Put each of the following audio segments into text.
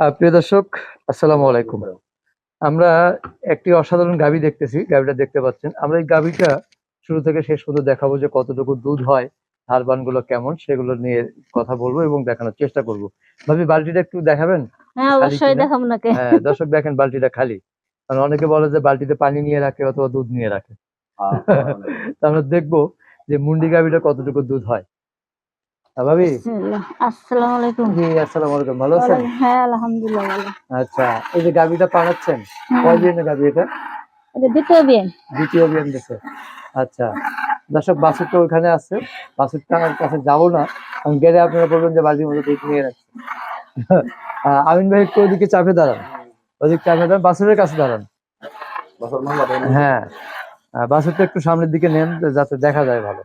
আহ, প্রিয় দর্শক আসসালামু আলাইকুম। আমরা একটি অসাধারণ গাভী দেখতেছি গাভীটা দেখতে পাচ্ছেন। আমরা এই গাভীটা শুরু থেকে শেষ পর্যন্ত দেখাবো যে কতটুকু দুধ হয় হারবানগুলো কেমন সেগুলো নিয়ে কথা বলব এবং দেখানোর চেষ্টা করব। ভাবি বালতিটা একটু দেখাবেন? হ্যাঁ অবশ্যই দেখাবো নাকি? হ্যাঁ দর্শক দেখেন বালতিটা খালি। কারণ অনেকে বলে যে বালতিতে পানি নিয়ে রাখে অথবা দুধ নিয়ে রাখে। তো আমরা দেখব যে মুন্ডি গাভীটা কতটুকু দুধ হয়। ভাবি? আসসালামু আলাইকুম। জি আসসালামু আলাইকুম ভালো আছেন? হ্যাঁ আলহামদুলিল্লাহ ভালো। আচ্ছা এই যে। কয় দিনের এটা? এটা দ্বিতীয় বিয়ে। দ্বিতীয় বিয়ান দিছে। আচ্ছা দর্শক বাসুর তো ওখানে আছে। বাসুর টাকার কাছে যাব না। কারণ গেলে আপনারা বলবেন যে বাড়ির মধ্যে দুধ নিয়ে রাখছে। আমিন ভাই একটু ওদিকে চাপে দাঁড়ান। ওদিকে চাপে দাঁড়ান বাসুরের কাছে দাঁড়ান। হ্যাঁ বাসুরটা একটু সামনের দিকে নেন যাতে দেখা যায় ভালো।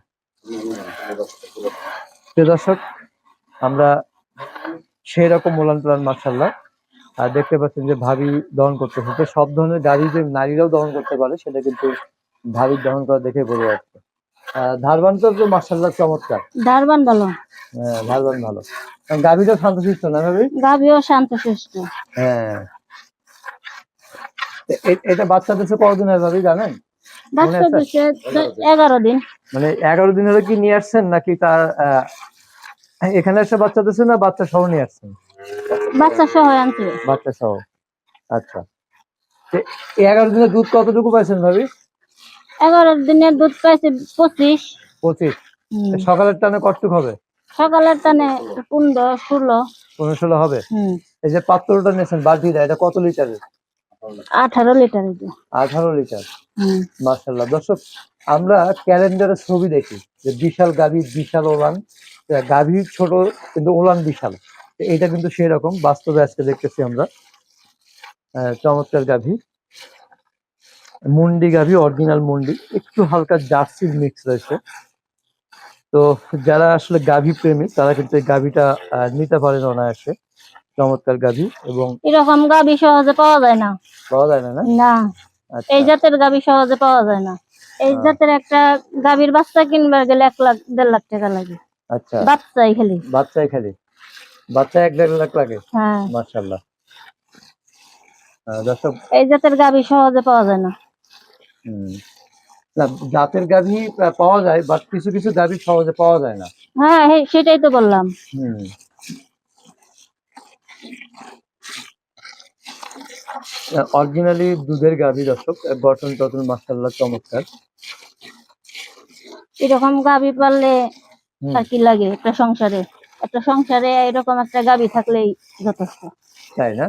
প্রিয় দর্শক আমরা সেই রকম মোলান প্লান মার্শাল্লাহ আর দেখতে পাচ্ছেন যে ভাবি দহন করতে হচ্ছে সব ধরনের গাড়ি যে নারীরাও দহন করতে পারে সেটা কিন্তু ভাবি দহন করা দেখে বোঝা যাচ্ছে। ধারবান তো মার্শাল্লাহ চমৎকার। দারবান ভালো। হ্যাঁ ধারবান ভালো। গাভীটাও শান্তশিষ্ট না ভাবি? গাভিও শান্ত সুস্থ হ্যাঁ এটা বাচ্চা দেশে কতদিন হয় ভাবি জানেন? বাচ্চা? এগারো দিন। মানে এগারো দিন হলে কি নিয়ে আসছেন নাকি তার এখানে এসে বাচ্চা দিচ্ছে না বাচ্চা সহ নিয়ে আসছেন? বাচ্চা সহ আনছে। বাচ্চা সহ। আচ্ছা। এগারো দিনে দুধ কতটুকু পাইছেন ভাবি? এগারো দিনের দুধ পাইছে পঁচিশ। পঁচিশ। সকালের টানে কতটুকু হবে? সকালের টানে পনেরো ষোলো। পনেরো ষোলো হবে? হুম। এই যে পাত্রটা নিয়েছেন বালতিটা এটা কত লিটারের? আঠারো লিটার আঠারো লিটার। হুম। মার্শাল্লাহ দর্শক আমরা ক্যালেন্ডারে ছবি দেখি যে বিশাল গাভী বিশাল ওলান। গাভী ছোট কিন্তু ওলান বিশাল। এটা কিন্তু সেই রকম বাস্তবে আজকে দেখতেছি আমরা। চমৎকার গাভী। মুন্ডি গাভী অরিজিনাল মুন্ডি। একটু হালকা জার্সির মিক্স রয়েছে। তো যারা আসলে গাভী প্রেমী তারা কিন্তু এই গাভীটা নিতে পারেন অনায়াসে। চমৎকার গাভী এবং এরকম গাভি সহজে পাওয়া যায় না। পাওয়া যায় না না? না। আচ্ছা। এই জাতের গাভি সহজে পাওয়া যায় না। এই হ্যাঁ। জাতের একটা গাভীর বাচ্চা কিনবার গেলে এক লাখ দেড় লাখ টাকা লাগে। আচ্ছা। বাচ্চাই খালি। বাচ্চাই খালি? বাচ্চা এক দেড় লাখ লাগে? হ্যাঁ। দর্শক এই জাতের গাভি সহজে পাওয়া যায় না। হুম, জাতের গাভী পাওয়া যায় বাট কিছু কিছু গাভী সহজে পাওয়া যায় না। হ্যাঁ সেটাই তো বললাম। হুম। অরিজিনালি দুধের গাভী দর্শক গঠন টঠন মার্শাল্লাহ চমৎকার। এরকম গাভি পাললে আর কি লাগে একটা সংসারে? একটা সংসারে এরকম একটা গাভি থাকলেই যথেষ্ট। তাই না?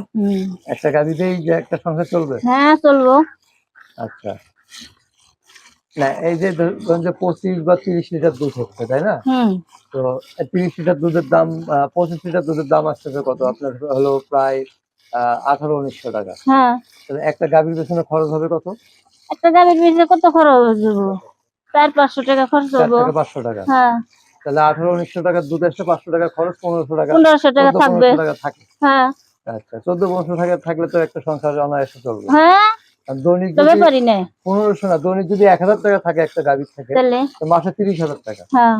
একটা গাভীতেই যে একটা সংসার চলবে? হ্যাঁ চলবো। আচ্ছা। না এই যে যে পঁচিশ বা তিরিশ লিটার দুধ হচ্ছে তাই না? হুম। তো তিরিশ লিটার দুধের দাম পঁচিশ লিটার দুধের দাম আসতেছে কত? আপনার হলো প্রায় আঠারো উনিশশো টাকা। হ্যাঁ। তাহলে একটা গাভীর পেছনে খরচ হবে কত? একটা গাভীর পিছনে কত খরচ হব? চার পাঁচশো টাকা খরচ হব। পাঁচশো টাকা। হ্যাঁ। তাহলে আঠারো উনিশশো টাকার দুধ আসলে পাঁচশো টাকা খরচ পনেরোশো টাকা। পনেরোশো টাকা থাকবে। থাকে। হ্যাঁ। আচ্ছা চোদ্দ পনেরোশো টাকা থাকলে তো একটা সংসার অনায়াসে চলবে। হ্যাঁ। দৈনিক যদি ব্যাপারই পনেরোশো না দৈনিক যদি এক হাজার টাকা থাকে একটা গাভীর থেকে মাসে তিরিশ হাজার টাকা। হ্যাঁ,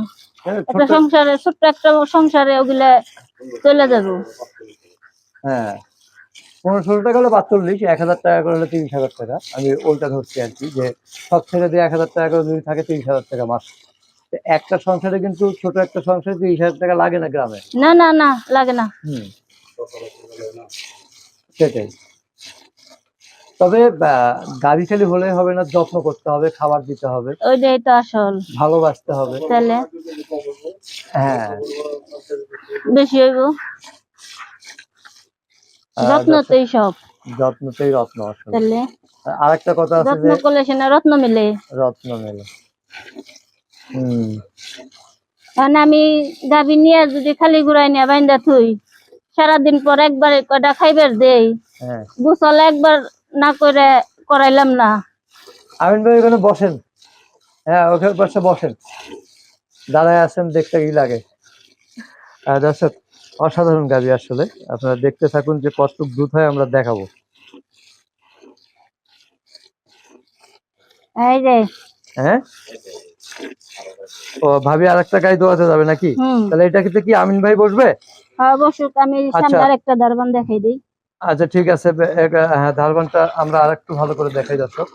একটা সংসারে ছোট্ট একটা সংসারে ওগুলা চলে যাব। হ্যাঁ। পনেরো ষোলো টাকা হলে পাঁচচল্লিশ এক হাজার টাকা করে হলে তিরিশ হাজার টাকা। আমি ওইটা ধরছি আর কি যে সব ছেড়ে দিয়ে এক হাজার টাকা করে যদি থাকে তিরিশ হাজার টাকা মাস। তো একটা সংসারে কিন্তু ছোট একটা সংসারে তিরিশ হাজার টাকা লাগে না গ্রামে। না না না লাগে না। হুম। সেটাই। তবে গাড়ি খালি হলে হবে না যত্ন করতে হবে খাবার দিতে হবে। ওইটাই তো আসল। ভালোবাসতে হবে। তাহলে? হ্যাঁ। বেশি হইব? যত্নতেই সব। যত্নতেই রত্ন আসলে। আর একটা কথা আছে যত্ন করলে সে না রত্ন মিলে। রত্ন মেলে। হম। কারণ আমি গাভী নিয়ে যদি খালি ঘুরাই নিয়ে বাইন্দা থুই সারাদিন পর একবার কয়টা খাইবার দেই হ্যাঁ। গোসল একবার না করে করাইলাম না। আমিন ভাই ওখানে বসেন। হ্যাঁ ওখানে বসে বসেন। দাঁড়ায় আছেন দেখতে কি লাগে। দর্শক অসাধারণ গাবি আসলে। আপনারা দেখতে থাকুন যে কতটুক দুধ হয় আমরা দেখাবো। হ্যাঁ? ও ভাবি আর একটা গাড়ি দোয়াতে যাবে নাকি? তাহলে এটা কিন্তু কি আমিন ভাই বসবে? হ্যাঁ বসুক আমি সামনে আচ্ছা। আরেকটা দারবান দেখাই দিই। আচ্ছা ঠিক আছে। হ্যাঁ ধারবানটা আমরা আর একটু ভালো করে দেখাই দর্শক।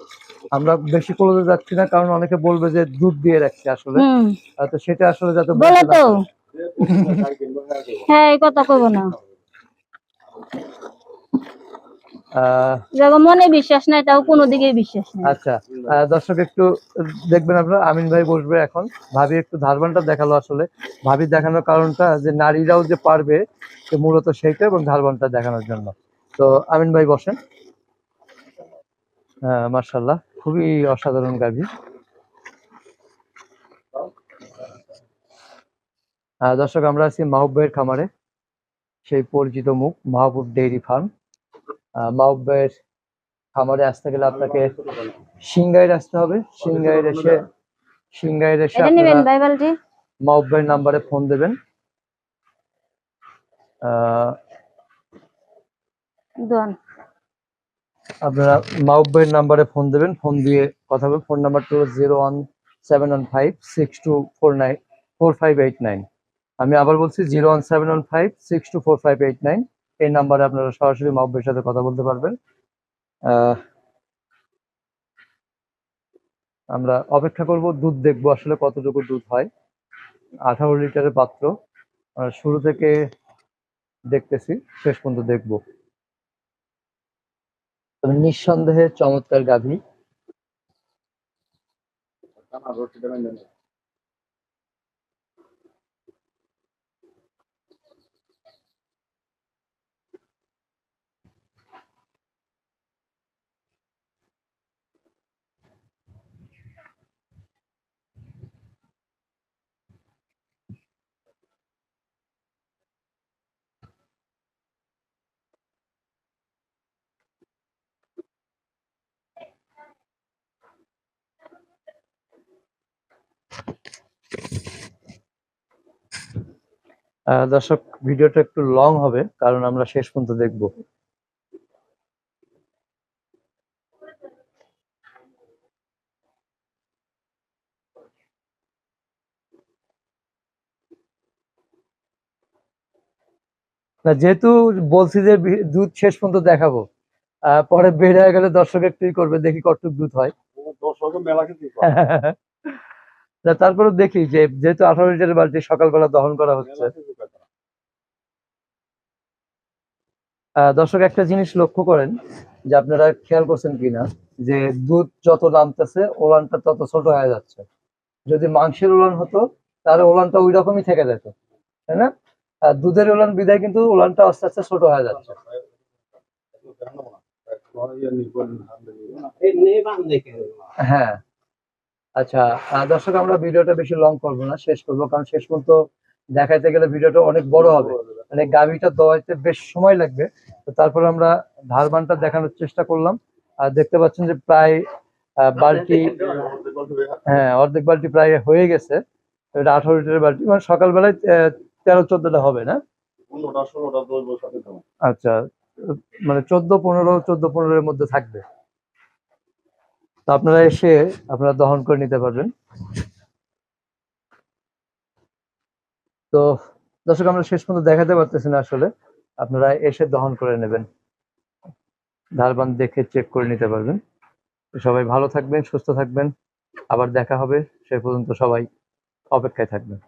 আমরা বেশি ক্লোজে যাচ্ছি না কারণ অনেকে বলবে যে দুধ দিয়ে রাখছি আসলে। তো সেটা আসলে যাতে হ্যাঁ এই কথা না। মনে বিশ্বাস নাই, তাও কোনো দিকে বিশ্বাস নাই। আচ্ছা দর্শক একটু দেখবেন আপনারা, আমিন ভাই বসবে এখন। ভাবি একটু ধারবানটা দেখাল আসলে। ভাবি দেখানোর কারণটা যে নারীরাও যে পারবে মূলত সেইটা এবং ধারবানটা দেখানোর জন্য। তো আমিন ভাই বসেন। হ্যাঁ মার্শাল্লাহ খুবই অসাধারণ গাভী। দর্শক আমরা আছি মাহবুব ভাইয়ের খামারে সেই পরিচিত মুখ মাহবুব ডেইরি ফার্ম। মাহবুব ভাইয়ের খামারে আসতে গেলে আপনাকে সিংগাইর আসতে হবে। সিংগাইর এসে সিংগাইর এসে মাহবুব ভাইয়ের নাম্বারে ফোন দেবেন। আপনারা মাহবুব ভাইয়ের নাম্বারে ফোন দেবেন। ফোন দিয়ে কথা বলবেন ফোন নাম্বারটা হলো zero one seven one five six two four nine four five eight nine. আমি আবার বলছি zero one seven one five six two four five eight nine এই নাম্বারে আপনারা সরাসরি মাহবুব ভাইয়ের সাথে কথা বলতে পারবেন। আমরা অপেক্ষা করব দুধ দেখব আসলে কতটুকু দুধ হয়। আঠারো লিটারের পাত্র। আমরা শুরু থেকে দেখতেছি, শেষ পর্যন্ত দেখব। নিঃসন্দেহে চমৎকার গাভী। দর্শক ভিডিওটা একটু লং হবে কারণ আমরা শেষ পর্যন্ত দেখব। না যেহেতু বলছি যে দুধ শেষ পর্যন্ত দেখাবো আহ, পরে বের হয়ে গেলে দর্শক একটুই করবে দেখি কতটুকু দুধ হয়। মেলা না, তারপরে দেখি যে যেহেতু আঠারো লিটারের বালতি সকালবেলা দহন করা হচ্ছে। দর্শক একটা জিনিস লক্ষ্য করেন যে আপনারা খেয়াল করছেন কিনা যে দুধ যত নামতেছে ওলানটা তত ছোট হয়ে যাচ্ছে। যদি মাংসের ওলান হতো তাহলে ওলানটা ওই রকমই থেকে যেত তাই না? আর দুধের ওলান বিদায় কিন্তু ওলানটা আস্তে আস্তে ছোট হয়ে যাচ্ছে। হ্যাঁ। আচ্ছা দর্শক আমরা ভিডিওটা বেশি লং করব না শেষ করব কারণ শেষ পর্যন্ত দেখাইতে গেলে ভিডিওটা অনেক বড় হবে। মানে গাভিটা দোয়াইতে বেশ সময় লাগবে। তো তারপর আমরা ধারবানটা দেখানোর চেষ্টা করলাম। আর দেখতে পাচ্ছেন যে প্রায় বালতি হ্যাঁ অর্ধেক বালতি প্রায় হয়ে গেছে। এটা আঠারো লিটারের বালতি। মানে সকালবেলায় তেরো চোদ্দটা হবে না। আচ্ছা মানে চোদ্দ পনেরো চোদ্দ পনেরোর মধ্যে থাকবে। তো আপনারা এসে আপনারা দহন করে নিতে পারবেন। তো দর্শক, আমরা শেষ পর্যন্ত দেখাতে পারতেছি না আসলে। আপনারা এসে দহন করে নেবেন। ধারবান দেখে চেক করে নিতে পারবেন। সবাই ভালো থাকবেন, সুস্থ থাকবেন। আবার দেখা হবে। সে পর্যন্ত সবাই অপেক্ষায় থাকবেন।